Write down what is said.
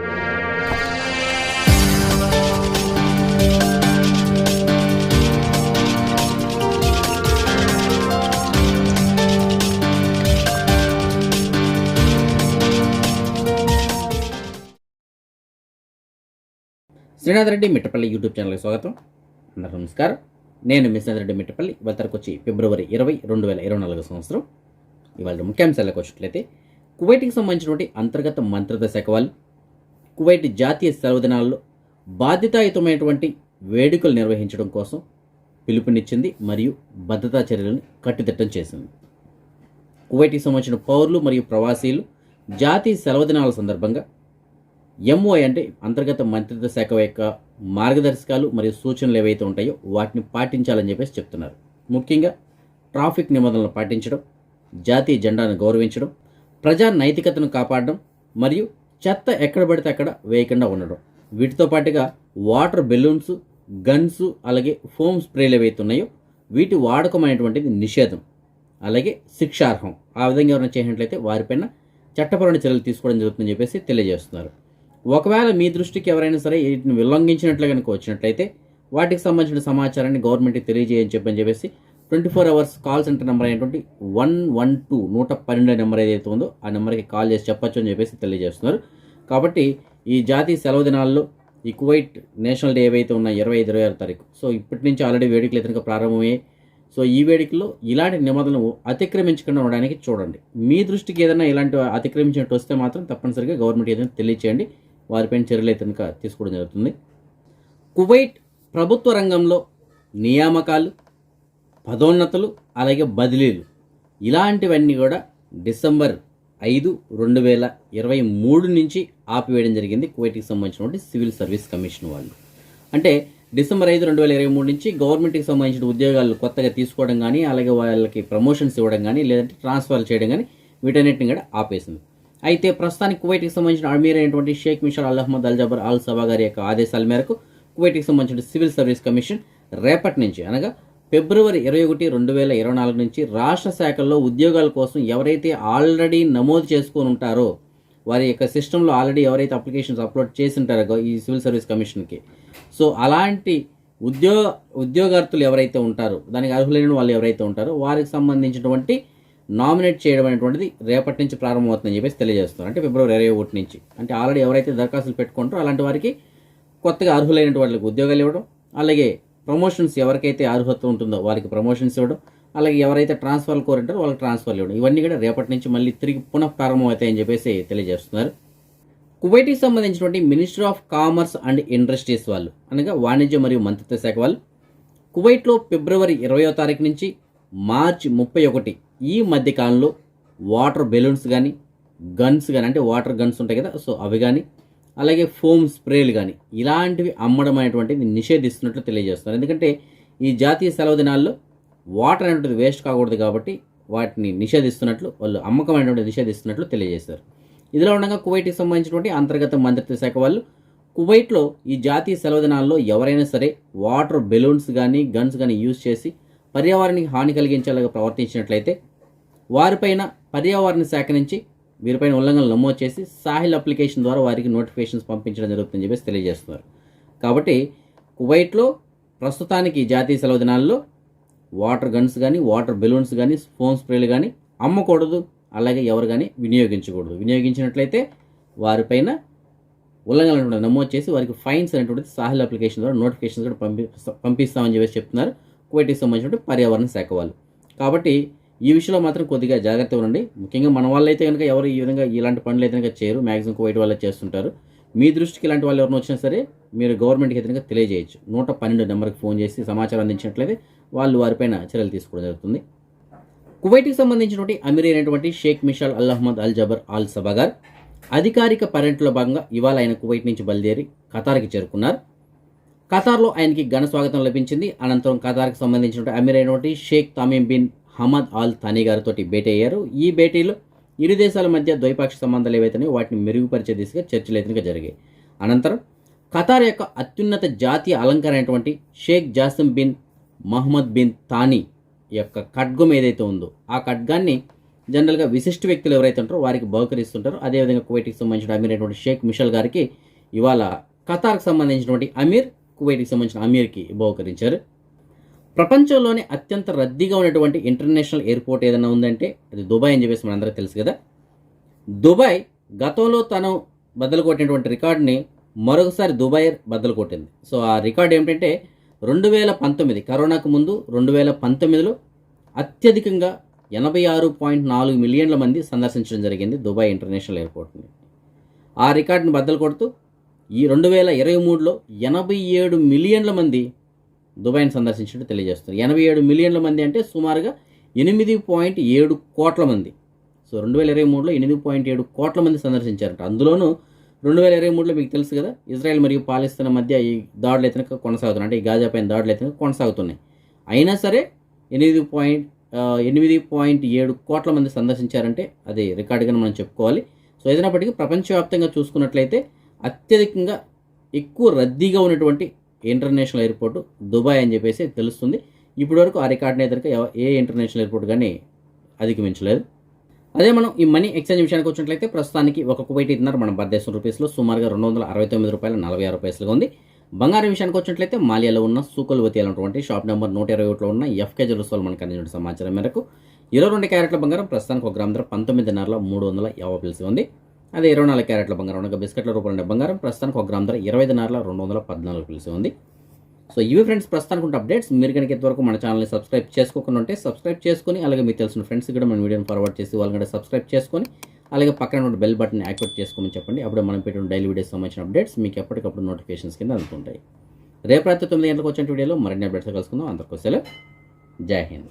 Srinath Reddy Mittapalli YouTube ఛానల్కి స్వాగతం. అందరూ నమస్కారం. నేను మిశ్రీనాథ్ రెడ్డి మిట్టపల్లి. ఇవాళ తరకు వచ్చి ఫిబ్రవరి ఇరవై రెండు వేల ఇరవై నాలుగు సంవత్సరం. ఇవాళ ముఖ్యాంశాలకు వచ్చినట్లయితే కువైట్కి సంబంధించినటువంటి అంతర్గత మంత్రిత్వ శాఖ వాళ్ళు కువైట్ జాతీయ సెలవుదినాల్లో బాధ్యతాయుతమైనటువంటి వేడుకలు నిర్వహించడం కోసం పిలుపునిచ్చింది మరియు భద్రతా చర్యలను కట్టుదిట్టం చేసింది. కువైట్కి సంబంధించిన పౌరులు మరియు ప్రవాసీలు జాతీయ సెలవుదినాల సందర్భంగా ఎంఓఐ అంటే అంతర్గత మంత్రిత్వ శాఖ యొక్క మార్గదర్శకాలు మరియు సూచనలు ఏవైతే ఉంటాయో వాటిని పాటించాలని చెప్పేసి చెప్తున్నారు. ముఖ్యంగా ట్రాఫిక్ నిబంధనలను పాటించడం జాతీయ జెండాను గౌరవించడం ప్రజా నైతికతను కాపాడడం మరియు చెత్త ఎక్కడ పడితే అక్కడ వేయకుండా ఉండడం. వీటితో పాటుగా వాటర్ బెలూన్స్ గన్స్ అలాగే ఫోమ్ స్ప్రేలు ఏవైతే ఉన్నాయో వీటి వాడకం అనేటువంటిది నిషేధం. అలాగే శిక్షార్హం. ఆ విధంగా ఎవరైనా చేసినట్లయితే వారిపైన చట్టపరమైన చర్యలు తీసుకోవడం జరుగుతుందని చెప్పేసి తెలియజేస్తున్నారు. ఒకవేళ మీ దృష్టికి ఎవరైనా సరే వీటిని ఉల్లంఘించినట్లు కనుక వచ్చినట్లయితే వాటికి సంబంధించిన సమాచారాన్ని గవర్నమెంట్కి తెలియజేయని చెప్పని చెప్పేసి twenty four hours call centre number అయినటువంటి వన్ వన్ టూ నూట పన్నెండు నెంబర్ ఏదైతే ఉందో ఆ నెంబర్కి కాల్ చేసి చెప్పొచ్చు అని చెప్పేసి తెలియజేస్తున్నారు. కాబట్టి ఈ జాతీయ సెలవు దినాల్లో ఈ కువైట్ నేషనల్ డే ఏవైతే ఉన్నాయి ఇరవై ఐదు ఇరవై ఆరు తారీఖు సో ఇప్పటి నుంచి ఆల్రెడీ వేడుకలు ఇతనికి ప్రారంభమయ్యాయి. సో ఈ వేడుకలో ఇలాంటి నిబంధనలు అతిక్రమించకుండా ఉండడానికి చూడండి. మీ దృష్టికి ఏదైనా ఇలాంటి అతిక్రమించినట్టు వస్తే మాత్రం తప్పనిసరిగా గవర్నమెంట్ ఏదైనా తెలియచేయండి. వారిపైన చర్యలు అయితే తీసుకోవడం జరుగుతుంది. కువైట్ ప్రభుత్వ రంగంలో నియామకాలు పదోన్నతులు అలాగే బదిలీలు. ఇలాంటివన్నీ కూడా డిసెంబర్ ఐదు రెండు వేల ఇరవై మూడు నుంచి ఆపివేయడం జరిగింది కువైట్కి సంబంధించినటువంటి సివిల్ సర్వీస్ కమిషన్ వాళ్ళు. అంటే డిసెంబర్ ఐదు రెండు వేల ఇరవై మూడు నుంచి గవర్నమెంట్కి సంబంధించిన ఉద్యోగాలు కొత్తగా తీసుకోవడం కానీ అలాగే వాళ్ళకి ప్రమోషన్స్ ఇవ్వడం కానీ లేదంటే ట్రాన్స్ఫర్ చేయడం కానీ వీటన్నిటిని కూడా ఆపేసింది. అయితే ప్రస్తుతానికి కువైట్కి సంబంధించిన అమీర్ అయినటువంటి Sheikh Mishal Al Ahmad Al Jaber Al Sabah గారి యొక్క ఆదేశాల మేరకు కువైట్కి సంబంధించిన సివిల్ సర్వీస్ కమిషన్ రేపటి నుంచి అనగా ఫిబ్రవరి ఇరవై ఒకటి రెండు వేల ఇరవై నాలుగు నుంచి రాష్ట్ర శాఖల్లో ఉద్యోగాల కోసం ఎవరైతే ఆల్రెడీ నమోదు చేసుకొని ఉంటారో వారి యొక్క సిస్టంలో ఆల్రెడీ ఎవరైతే అప్లికేషన్స్ అప్లోడ్ చేసి ఉంటారో ఈ సివిల్ సర్వీస్ కమిషన్కి. సో అలాంటి ఉద్యోగ ఉద్యోగార్థులు ఎవరైతే ఉంటారో దానికి అర్హులైన వాళ్ళు ఎవరైతే ఉంటారో వారికి సంబంధించినటువంటి నామినేట్ చేయడం అనేటువంటిది రేపటి నుంచి ప్రారంభమవుతుందని చెప్పేసి తెలియజేస్తున్నారు. అంటే ఫిబ్రవరి ఇరవై ఒకటి నుంచి. అంటే ఆల్రెడీ ఎవరైతే దరఖాస్తులు పెట్టుకుంటారో అలాంటి వారికి కొత్తగా అర్హులైనటువంటి వాళ్ళకి ఉద్యోగాలు ఇవ్వడం అలాగే ప్రమోషన్స్ ఎవరికైతే అర్హత ఉంటుందో వారికి ప్రమోషన్స్ ఇవ్వడం అలాగే ఎవరైతే ట్రాన్స్ఫర్లు కోరింటారో వాళ్ళకి ట్రాన్స్ఫర్లు ఇవ్వడం. ఇవన్నీ కూడా రేపటి నుంచి మళ్ళీ తిరిగి పునః ప్రారంభమవుతాయని చెప్పేసి తెలియజేస్తున్నారు. కువైట్కి సంబంధించినటువంటి minister of commerce and industries వాళ్ళు అనగా వాణిజ్య మరియు మంత్రిత్వ శాఖ వాళ్ళు కువైట్లో ఫిబ్రవరి ఇరవయో తారీఖు నుంచి మార్చి ముప్పై ఒకటి ఈ మధ్యకాలంలో వాటర్ బెలూన్స్ కానీ గన్స్ కానీ అంటే వాటర్ గన్స్ ఉంటాయి కదా సో అవి కానీ అలాగే ఫోమ్ స్ప్రేలు కానీ ఇలాంటివి అమ్మడం అనేటువంటిది నిషేధిస్తున్నట్లు తెలియజేస్తున్నారు. ఎందుకంటే ఈ జాతీయ సెలవు దినాల్లో వాటర్ అనేటువంటిది వేస్ట్ కాకూడదు కాబట్టి వాటిని నిషేధిస్తున్నట్లు వాళ్ళు అమ్మకం అనేటువంటి నిషేధిస్తున్నట్లు తెలియజేశారు. ఇదిలో ఉండగా కువైట్కి సంబంధించినటువంటి అంతర్గత మంత్రిత్వ శాఖ వాళ్ళు కువైట్లో ఈ జాతీయ సెలవు దినాల్లో ఎవరైనా సరే వాటర్ బెలూన్స్ కానీ గన్స్ కానీ యూజ్ చేసి పర్యావరణానికి హాని కలిగించేలాగా ప్రవర్తించినట్లయితే వారిపైన పర్యావరణ శాఖ నుంచి వీరిపైన ఉల్లంఘనలు నమోదు చేసి సాహిల్ అప్లికేషన్ ద్వారా వారికి నోటిఫికేషన్స్ పంపించడం జరుగుతుందని చెప్పేసి తెలియజేస్తున్నారు. కాబట్టి కువైట్లో ప్రస్తుతానికి జాతీయ సెలవు దినాల్లో వాటర్ గన్స్ కానీ వాటర్ బెలూన్స్ కానీ ఫోన్ స్ప్రేలు కానీ అమ్మకూడదు. అలాగే ఎవరు కానీ వినియోగించకూడదు. వినియోగించినట్లయితే వారిపైన ఉల్లంఘనలు నమోదు చేసి వారికి ఫైన్స్ అనేటువంటిది సాహిల్ అప్లికేషన్ ద్వారా నోటిఫికేషన్స్ కూడా పంపి పంపిస్తామని చెప్పేసి చెప్తున్నారు. కువైట్కి సంబంధించినటువంటి పర్యావరణ శాఖ వాళ్ళు. కాబట్టి ఈ విషయంలో మాత్రం కొద్దిగా జాగ్రత్త ఉండండి. ముఖ్యంగా మన వాళ్ళు అయితే కనుక ఎవరు ఈ విధంగా ఇలాంటి పనులు అయితే కనుక చేయరు. మ్యాక్సిమం కువైట్ వాళ్ళే చేస్తుంటారు. మీ దృష్టికి ఇలాంటి వాళ్ళు ఎవరిని వచ్చినా సరే మీరు గవర్నమెంట్కి ఎదురుగా తెలియజేయచ్చు. నూట పన్నెండు నెంబర్కి ఫోన్ చేసి సమాచారం అందించినట్లయితే వాళ్ళు వారిపైన చర్యలు తీసుకోవడం జరుగుతుంది. కువైట్కి సంబంధించినటువంటి అమీర్ అయినటువంటి Sheikh Mishal Al Al Jaber Al సబాగార్ అధికారిక పర్యటనలో భాగంగా ఇవాళ ఆయన కువైట్ నుంచి బయలుదేరి ఖతార్కి చేరుకున్నారు. ఖతార్లో ఆయనకి ఘన స్వాగతం లభించింది. అనంతరం ఖతార్కి సంబంధించినటువంటి అమీర్ అయినటువంటి Sheikh Tamim bin Hamad Al Thani గారితో భేటీ అయ్యారు ఈ భేటీలో ఇరు దేశాల మధ్య ద్వైపాక్షిక సంబంధాలు ఏవైతున్నాయో వాటిని మెరుగుపరిచే దిశగా చర్చలు అయితే జరిగాయి. అనంతరం ఖతార్ యొక్క అత్యున్నత జాతీయ అలంకరణ అయినటువంటి Sheikh Jassim bin Mohammed bin Thani యొక్క ఖడ్గం ఏదైతే ఉందో ఆ ఖడ్గాన్ని జనరల్గా విశిష్ట వ్యక్తులు ఎవరైతే ఉంటారో వారికి బహుకరిస్తుంటారో. అదేవిధంగా కువైట్కి సంబంధించిన అమీర్ అయినటువంటి షేక్ మిషల్ గారికి ఇవాళ ఖతార్కి సంబంధించినటువంటి అమీర్ కువైట్కి సంబంధించిన అమీర్కి బహుకరించారు. ప్రపంచంలోనే అత్యంత రద్దీగా ఉన్నటువంటి ఇంటర్నేషనల్ ఎయిర్పోర్ట్ ఏదైనా ఉందంటే అది దుబాయ్ అని చెప్పేసి మనందరికీ తెలుసు కదా. దుబాయ్ గతంలో తను బద్దలు కొట్టినటువంటి రికార్డుని మరొకసారి దుబాయ్ బద్దలు కొట్టింది సో ఆ రికార్డు ఏమిటంటే రెండు వేల పంతొమ్మిది కరోనాకు ముందు రెండు వేల పంతొమ్మిదిలో అత్యధికంగా ఎనభై ఆరు పాయింట్ నాలుగు మిలియన్ల మంది సందర్శించడం జరిగింది దుబాయ్ ఇంటర్నేషనల్ ఎయిర్పోర్ట్ని. ఆ రికార్డుని బద్దలు కొడుతూ ఈ రెండు వేల ఇరవై మూడులో ఎనభై ఏడు మిలియన్ల మంది దుబాయ్ని సందర్శించినట్టు తెలియజేస్తుంది. ఎనభై ఏడు మిలియన్ల మంది అంటే సుమారుగా ఎనిమిది పాయింట్ ఏడు కోట్ల మంది. సో రెండు వేల ఇరవై మూడులో ఎనిమిది పాయింట్ ఏడు కోట్ల మంది సందర్శించారంట. అందులోనూ రెండు వేల ఇరవై మూడులో మీకు తెలుసు కదా ఇజ్రాయెల్ మరియు పాలిస్తీన్ మధ్య ఈ దాడులు అయితే కొనసాగుతున్నాయి. అంటే ఈ గాజా పైన దాడులు అయితే కొనసాగుతున్నాయి. అయినా సరే ఎనిమిది పాయింట్ ఎనిమిది పాయింట్ ఏడు కోట్ల మంది సందర్శించారంటే అది రికార్డుగా మనం చెప్పుకోవాలి. సో ఏదైనప్పటికీ ప్రపంచవ్యాప్తంగా చూసుకున్నట్లయితే అత్యధికంగా ఎక్కువ రద్దీగా ఉన్నటువంటి ఇంటర్నేషనల్ ఎయిర్పోర్ట్ దుబాయ్ అని చెప్పేసి తెలుస్తుంది. ఇప్పటివరకు ఆ రికార్డుని ఎదురుక ఏ ఇంటర్నేషనల్ ఎయిర్పోర్ట్ కానీ అధిగమించలేదు. అదే మనం ఈ మనీ ఎక్స్చేంజ్ విషయానికి వచ్చినట్లయితే ప్రస్తుతానికి ఒక కువైట్ ఇన్నర మన భారతదేశం రూపీస్లో. సుమారుగా రెండు వందల అరవై తొమ్మిది రూపాయల నలభై ఆరు పైసలుగా ఉంది. బంగారం విషయానికి వచ్చినట్లయితే మాలియాలో ఉన్న సూకల్వతి అనేటువంటి షాప్ నెంబర్ నూట ఇరవై ఒకటిలో ఉన్న ఎఫ్కే జలుసోలు మనకు అందించిన సమాచారం మేరకు ఇరవై రెండు క్యారెట్ల బంగారం ప్రస్తుతానికి ఒక గ్రామ ధర పంతొమ్మిదిన్నరల మూడు వందల యాభై పిలిసి ఉంది. అదే ఇరవై నాలుగు క్యారెట్ల బంగారం ఒక బిస్కెట్ల రూపంలో ఉండే బంగారం. ప్రస్తుతానికి ఒక గ్రామ ధర ఇరవై దినార్ల రెండు వందల పద్నాలుగు పిలిసి ఉంది. సో ఇవి ఫ్రెండ్స్ ప్రస్తుతానికి ఉంటే అప్డేట్స్ మీరు కనుక ఇంతవరకు మన ఛానల్ని సబ్స్క్రైబ్ చేసుకోకుండా ఉంటే సబ్స్క్రైబ్ చేసుకొని అలాగే మీకు తెలిసిన ఫ్రెండ్స్ కూడా మన వీడియోని ఫార్వర్డ్ చేసి వాళ్ళు కూడా సబ్స్క్రైబ్ చేసుకొని అలాగే పక్కన ఉన్న బెల్ బటన్ యాక్టివేట్ చేసుకోమని చెప్పండి. అప్పుడు మనం పెట్టిన డైలీ వీడియోస్ సంబంధించిన అప్డేట్స్ మీకు ఎప్పటికప్పుడు నోటిఫికేషన్స్ కింద అందుతుంటాయి. రేపు రాత్రి తొమ్మిది గంటలకు వచ్చిన వీడియోలో మరిన్ని అప్డేట్స్ కలుసుకుందాం. అందరికీ సెలవు. జై హింద్.